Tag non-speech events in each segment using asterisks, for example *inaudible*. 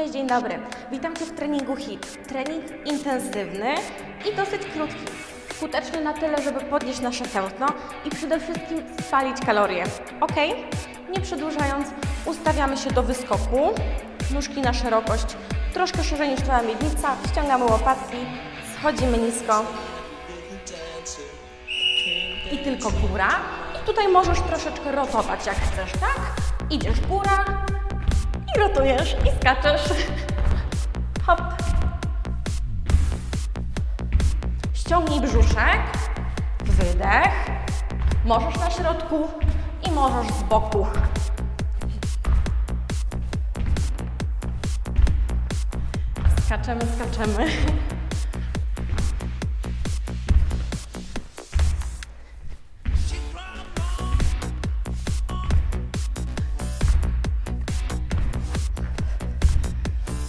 Cześć, dzień dobry. Witam Cię w treningu HIT. Trening intensywny i dosyć krótki. Skuteczny na tyle, żeby podnieść nasze tętno i przede wszystkim spalić kalorie. Ok? Nie przedłużając, ustawiamy się do wyskoku. Nóżki na szerokość, troszkę szerzej niż Twoja miednica. Ściągamy łopatki, schodzimy nisko. I tylko góra. I tutaj możesz troszeczkę rotować jak chcesz, tak? Idziesz góra, i rotujesz i skaczesz. Hop. Ściągnij brzuszek, wydech. Możesz na środku i możesz z boku. Skaczemy, skaczemy.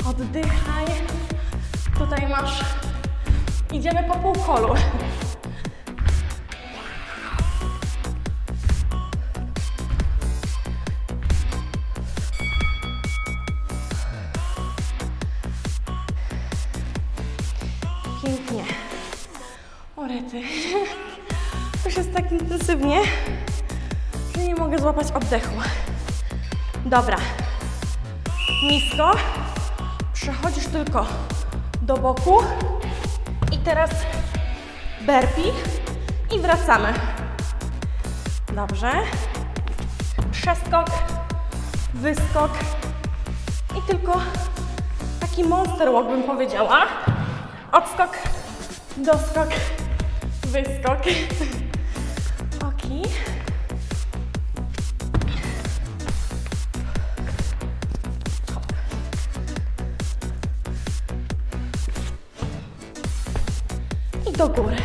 Oddychaj. Tutaj masz. Idziemy po półkolu. Pięknie. Orety. Już jest tak intensywnie, że nie mogę złapać oddechu. Dobra. Nisko. Przechodzisz tylko do boku i teraz burpee i wracamy. Dobrze. Przeskok, wyskok i tylko taki monster walk bym powiedziała. Odskok, doskok, wyskok. Do góry.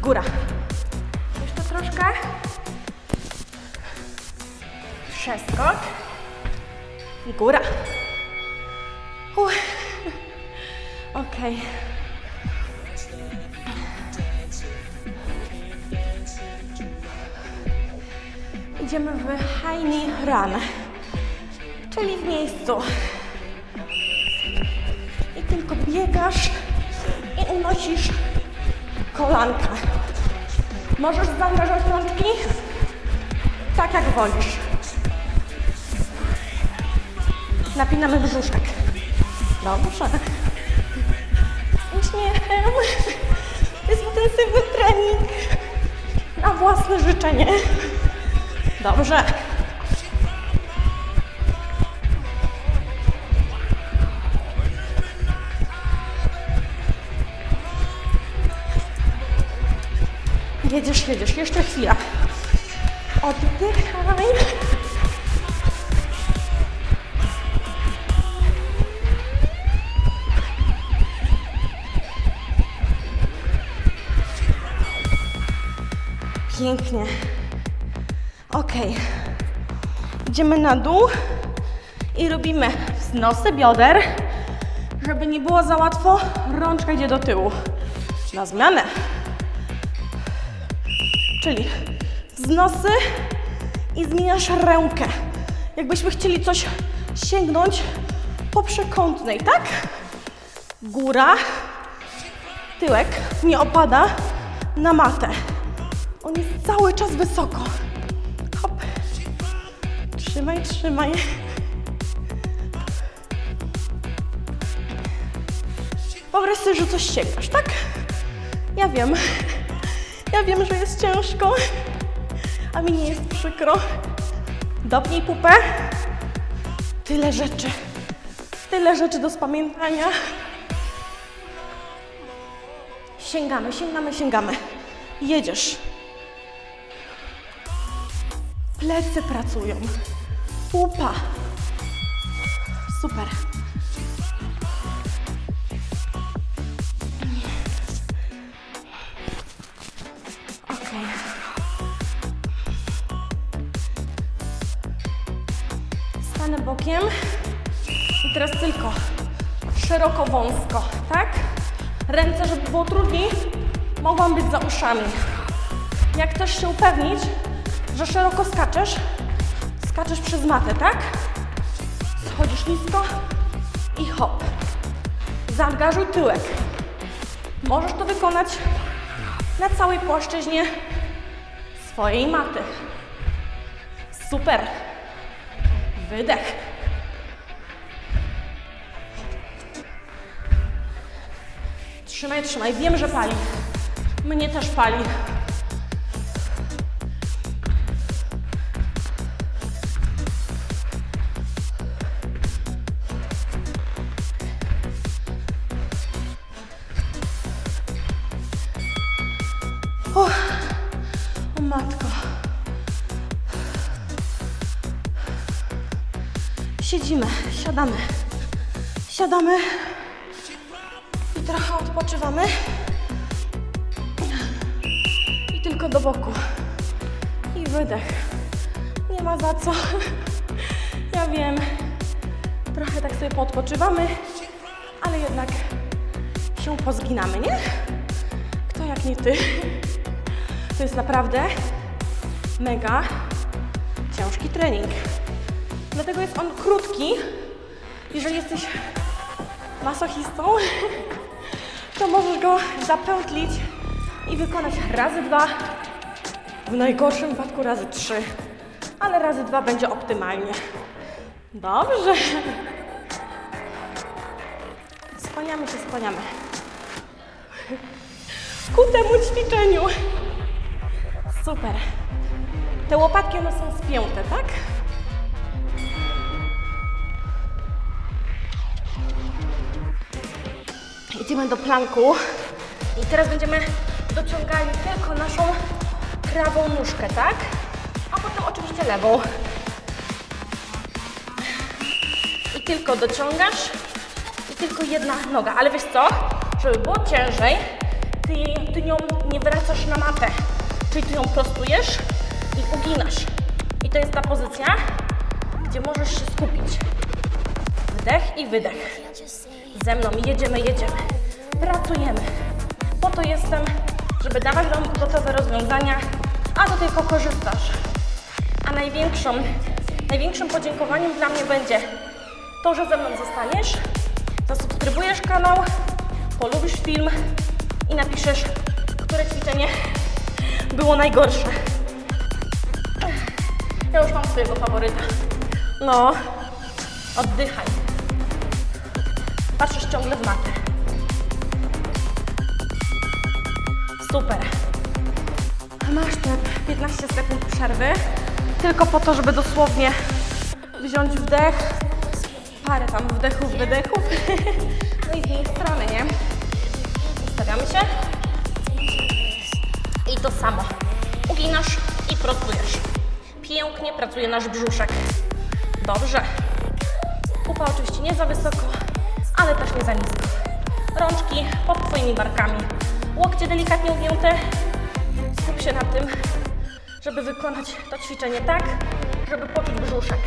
Góra. Jeszcze troszkę. Przeskok. Góra. Uff. Okej. Idziemy w high knee run czyli w miejscu. I tylko biegasz i unosisz kolanka. Możesz zaangażować rączki tak jak wolisz. Napinamy brzuszek. Dobrze. Uśmiechem. To jest intensywny trening na własne życzenie. Dobrze. Jedziesz, jedziesz, jeszcze chwila. Oddychaj. Pięknie. Ok. Idziemy na dół i robimy wznosy bioder. Żeby nie było za łatwo, rączka idzie do tyłu. Na zmianę. Czyli wznosy i zmieniasz rękę. Jakbyśmy chcieli coś sięgnąć po przekątnej, tak? Góra, tyłek nie opada na matę. On jest cały czas wysoko. Hop. Trzymaj, trzymaj. Wyobraź sobie, że coś sięgasz, tak? Ja wiem. Ja wiem, że jest ciężko, a mi nie jest przykro. Dopnij pupę. Tyle rzeczy. Tyle rzeczy do spamiętania. Sięgamy, sięgamy, sięgamy. Jedziesz. Plecy pracują. Pupa. Super. Stanę bokiem. I teraz tylko szeroko, wąsko, tak? Ręce, żeby było trudniej, mogą być za uszami. Jak chcesz się upewnić, że szeroko skaczesz, skaczesz przez matę, tak? Schodzisz nisko i hop. Zaangażuj tyłek. Możesz to wykonać na całej płaszczyźnie swojej maty. Super. Wydech. Trzymaj, trzymaj. Wiem, że pali. Mnie też pali. Siadamy. Siadamy i trochę odpoczywamy. I tylko do boku. I wydech. Nie ma za co. Ja wiem. Trochę tak sobie poodpoczywamy, ale jednak się pozginamy, nie? Kto jak nie ty? To jest naprawdę mega ciężki trening. Dlatego jest on krótki. Jeżeli jesteś masochistą, *laughs* to możesz go zapętlić i wykonać razy dwa, w najgorszym wypadku razy trzy, ale razy dwa będzie optymalnie. Dobrze. Skłaniamy się, skłaniamy. Ku temu ćwiczeniu. Super. Te łopatki one są spięte, tak? Idziemy do planku i teraz będziemy dociągali tylko naszą prawą nóżkę, tak? A potem oczywiście lewą. I tylko dociągasz i tylko jedna noga. Ale wiesz co? Żeby było ciężej, ty, ty nią nie wracasz na matę. Czyli ty ją prostujesz i uginasz. I to jest ta pozycja, gdzie możesz się skupić. Wdech i wydech. Ze mną jedziemy, jedziemy. Pracujemy. Po to jestem, żeby dawać Wam gotowe rozwiązania, a Ty tylko korzystasz. A największą, największym podziękowaniem dla mnie będzie to, że ze mną zostaniesz, zasubskrybujesz kanał, polubisz film i napiszesz, które ćwiczenie było najgorsze. Ja już mam swojego faworyta. No, oddychaj. Patrzysz ciągle w matę. Super. Masz te 15 sekund przerwy, tylko po to, żeby dosłownie wziąć wdech, parę tam wdechów, wydechów. *laughs* No i z tej strony, nie? Ustawiamy się. I to samo. Uginasz i prostujesz. Pięknie pracuje nasz brzuszek. Dobrze. Pupa oczywiście nie za wysoko, ale też nie za nisko. Rączki pod Twoimi barkami. Łokcie delikatnie ugięte. Skup się na tym, żeby wykonać to ćwiczenie tak, żeby poczuć brzuszek.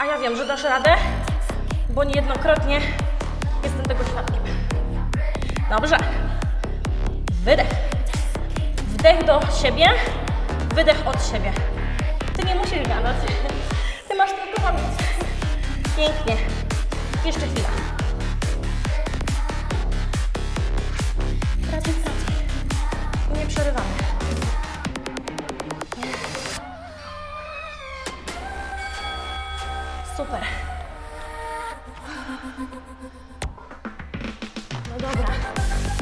A ja wiem, że dasz radę, bo niejednokrotnie jestem tego świadkiem. Dobrze. Wydech. Wdech do siebie, wydech od siebie. Ty nie musisz gadać. Ty masz tylko robić. Pięknie. Jeszcze chwila.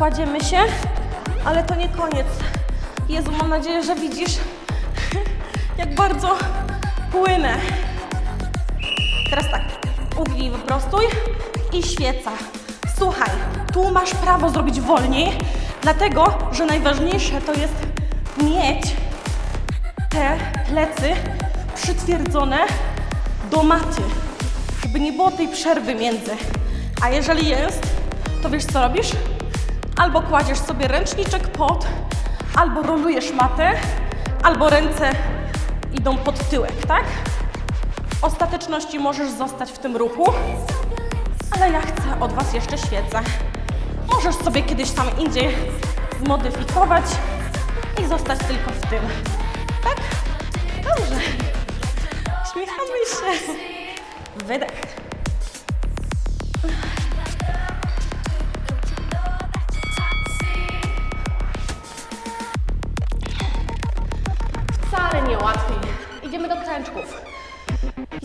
Kładziemy się, ale to nie koniec. Jezu, mam nadzieję, że widzisz, *laughs* jak bardzo płynę. Teraz tak, ugnij, wyprostuj i świeca. Słuchaj, tu masz prawo zrobić wolniej, dlatego, że najważniejsze to jest mieć te plecy przytwierdzone do maty, żeby nie było tej przerwy między. A jeżeli jest, to wiesz co robisz? Albo kładziesz sobie ręczniczek pod, albo rolujesz matę, albo ręce idą pod tyłek, tak? W ostateczności możesz zostać w tym ruchu, ale ja chcę od Was jeszcze świecę. Możesz sobie kiedyś tam indziej zmodyfikować i zostać tylko w tym. Tak? dobrze. Śmiechamy się. Wydech.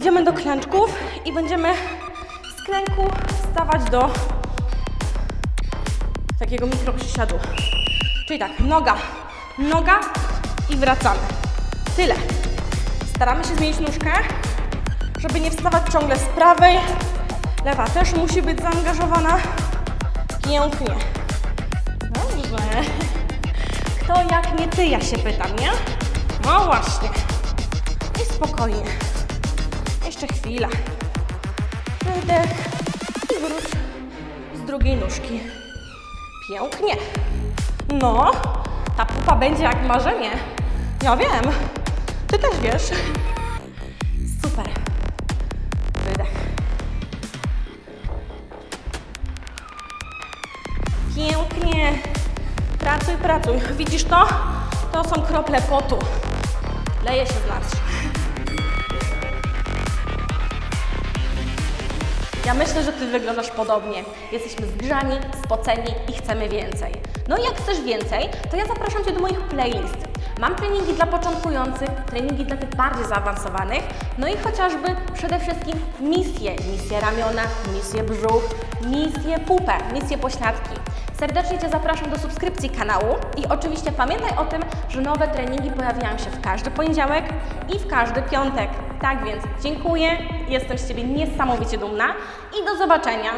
Idziemy do klęczków i będziemy z klęku stawać do takiego mikroprzysiadu. Czyli tak, noga, noga i wracamy. Tyle. Staramy się zmienić nóżkę, żeby nie wstawać ciągle z prawej. Lewa też musi być zaangażowana. Pięknie. Dobrze. Kto jak nie ty, ja się pytam, nie? No właśnie. I spokojnie. Jeszcze chwila. Wydech i wróć z drugiej nóżki. Pięknie. No, ta pupa będzie jak marzenie. Ja wiem. Ty też wiesz. Super. Wydech. Pięknie. Pracuj, pracuj. Widzisz to? To są krople potu. Leje się z nas. Ja myślę, że Ty wyglądasz podobnie. Jesteśmy zgrzani, spoceni i chcemy więcej. No i jak chcesz więcej, to ja zapraszam Cię do moich playlist. Mam treningi dla początkujących, treningi dla tych bardziej zaawansowanych, no i chociażby przede wszystkim misje. Misje ramiona, misje brzuch, misje pupę, misje pośladki. Serdecznie Cię zapraszam do subskrypcji kanału i oczywiście pamiętaj o tym, że nowe treningi pojawiają się w każdy poniedziałek i w każdy piątek. Tak więc dziękuję, jestem z Ciebie niesamowicie dumna i do zobaczenia